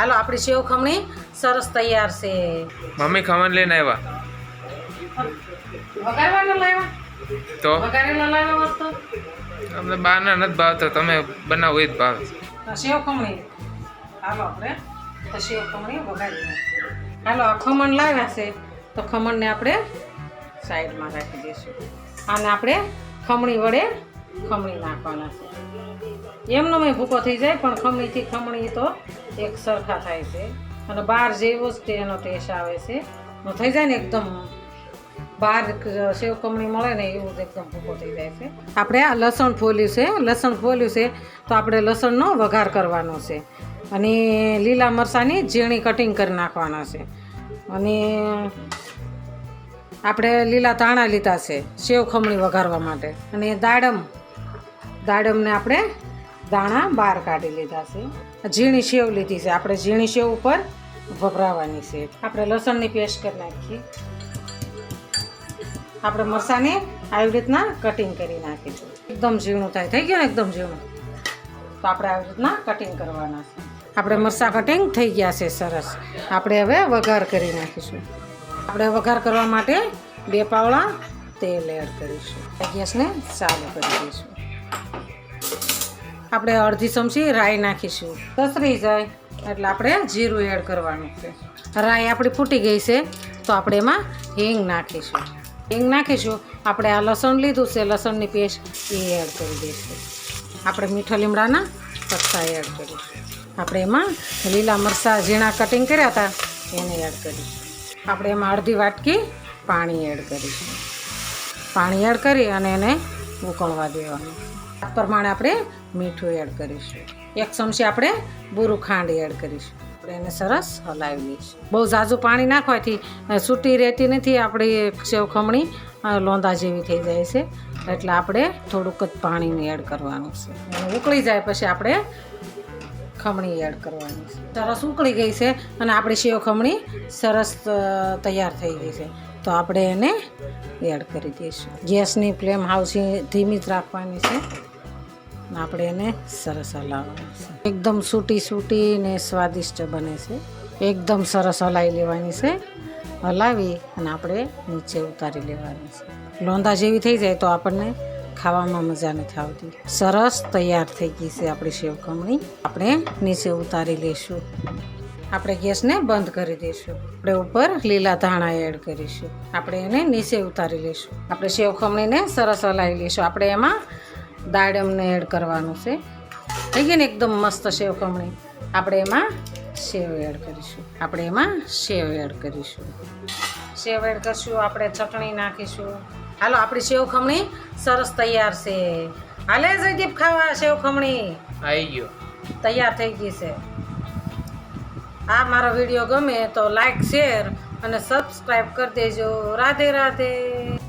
હાલો આપણી સેવ ખમણી સરસ તૈયાર છે. મમ્મી ખમણ લઈને આવ્યા. વઘારવાના લાવ્યા? તો? વઘારેલા લાવ્યા અમને બહારના નથી ભાવતો તમે બનાવો એ જ ભાવ. સેવ ખમણી. હાલો આપણે તો સેવ ખમણી વઘારી હાલો આ ખમણ લાવ્યા છે તો ખમણને આપણે સાઈડમાં રાખી દઈશું. આને આપણે ખમણી વડે ખમણી નાખવાના છે. એમનો મેં ભૂકો થઈ જાય, પણ ખમણીથી ખમણી તો એક સરખા થાય છે. અને બહાર જેવો જ તેનો ટેસ્ટ આવે છે. થઈ જાય ને એકદમ બહાર સેવ ખમણી મળે ને એવું જ એકદમ ભૂકો થઈ જાય છે. આપણે આ લસણ ફોલ્યું છે લસણ ફોલ્યું છે, તો આપણે લસણનો વઘાર કરવાનો છે. અને લીલા મરચાંની ઝીણી કટિંગ કરી નાખવાના છે. અને આપણે લીલા ધાણા લીધા છે, સેવ ખમણી વઘારવા માટે. અને દાડમ દાડમને આપણે દાણા બહાર કાઢી લીધા છે. ઝીણી સેવ લીધી છે. આપણે ઝીણી સેવ ઉપર ભભરાવાની છે. આપણે લસણની પેસ્ટ કરી નાખીએ. આપણે મરસાને આવી રીતના કટિંગ કરી નાખીશું. એકદમ ઝીણું થાય. થઈ ગયું ને એકદમ ઝીણું? તો આપણે આવી રીતના કટિંગ કરવાના છે. આપણે મરચાં કટિંગ થઈ ગયા છે સરસ. આપણે હવે વઘાર કરી નાખીશું. આપણે વઘાર કરવા માટે બે પાવડા તેલ એડ કરીશું. ગેસને ચાલુ કરી દઈશું. આપણે અડધી ચમચી રાઈ નાખીશું. સસરી જાય, એટલે આપણે જીરું એડ કરવાનું છે. રાઈ આપણી ફૂટી ગઈ છે, તો આપણે એમાં હિંગ નાખીશું. હિંગ નાખીશું, આપણે આ લસણ લીધું છે, લસણની પેસ્ટ એ એડ કરી દઈશું. આપણે મીઠા લીમડાના પત્તા એડ કરીશું. આપણે એમાં લીલા મરચાં, ઝીણા કટિંગ કર્યા હતા, એને એડ કરીશું. આપણે એમાં અડધી વાટકી પાણી એડ કરીશું. પાણી એડ કરી અને એને ઉકળવા દેવાનું. આ પ્રમાણે આપણે મીઠું એડ કરીશું. એક ચમચી આપણે બુરું ખાંડ એડ કરીશું. આપણે એને સરસ હલાવી લઈશું. બહુ ઝાઝું પાણી નાખવાથી સૂટી રહેતી નથી, આપણી સેવ ખમણી લોંદા જેવી થઈ જાય છે. એટલે આપણે થોડુંક જ પાણીને એડ કરવાનું છે. ઉકળી જાય પછી આપણે ખમણી એડ કરવાની છે. સરસ ઉકળી ગઈ છે અને આપણી સેવ ખમણી સરસ તૈયાર થઈ ગઈ છે. તો આપણે એને એડ કરી દઈશું. ગેસની ફ્લેમ હાઉસી ધીમી જ રાખવાની છે. આપણે એને સરસ હલાવવાની છે. એકદમ સૂટી સૂટી ને સ્વાદિષ્ટ બને છે. એકદમ સરસ હલાવી લેવાની છે. હલાવી અને આપણે નીચે ઉતારી લેવાની છે. લોંધા જેવી થઈ જાય તો આપણને ખાવામાં મજા નથી આવતી. સરસ તૈયાર થઈ ગઈ છે આપણી સેવ ખમણી આપણે નીચે ઉતારી લઈશું. આપણે ગેસને બંધ કરી દઈશું. આપણે ઉપર લીલા ધાણા એડ કરીશું. આપણે એને નીચે ઉતારી લઈશું. આપણે સેવ ખમણીને સરસ હલાવી લઈશું. આપણે એમાં દાડમને એડ કરવાનું છે. થઈ ગઈ ને એકદમ મસ્ત સેવ ખમણી આપણે એમાં સેવ એડ કરીશું. આપણે એમાં સેવ એડ કરીશું. સેવ એડ કરશું, આપણે ચટણી નાખીશું. હાલો આપણી સેવ ખમણી સરસ તૈયાર છે. હાલે જયદીપ ખાવા સેવ ખમણી? આવી ગયો. તૈયાર થઈ ગઈ છે. આ મારો વીડિયો ગમે તો લાઈક શેર અને સબસ્ક્રાઈબ કરી દેજો. રાધે રાધે.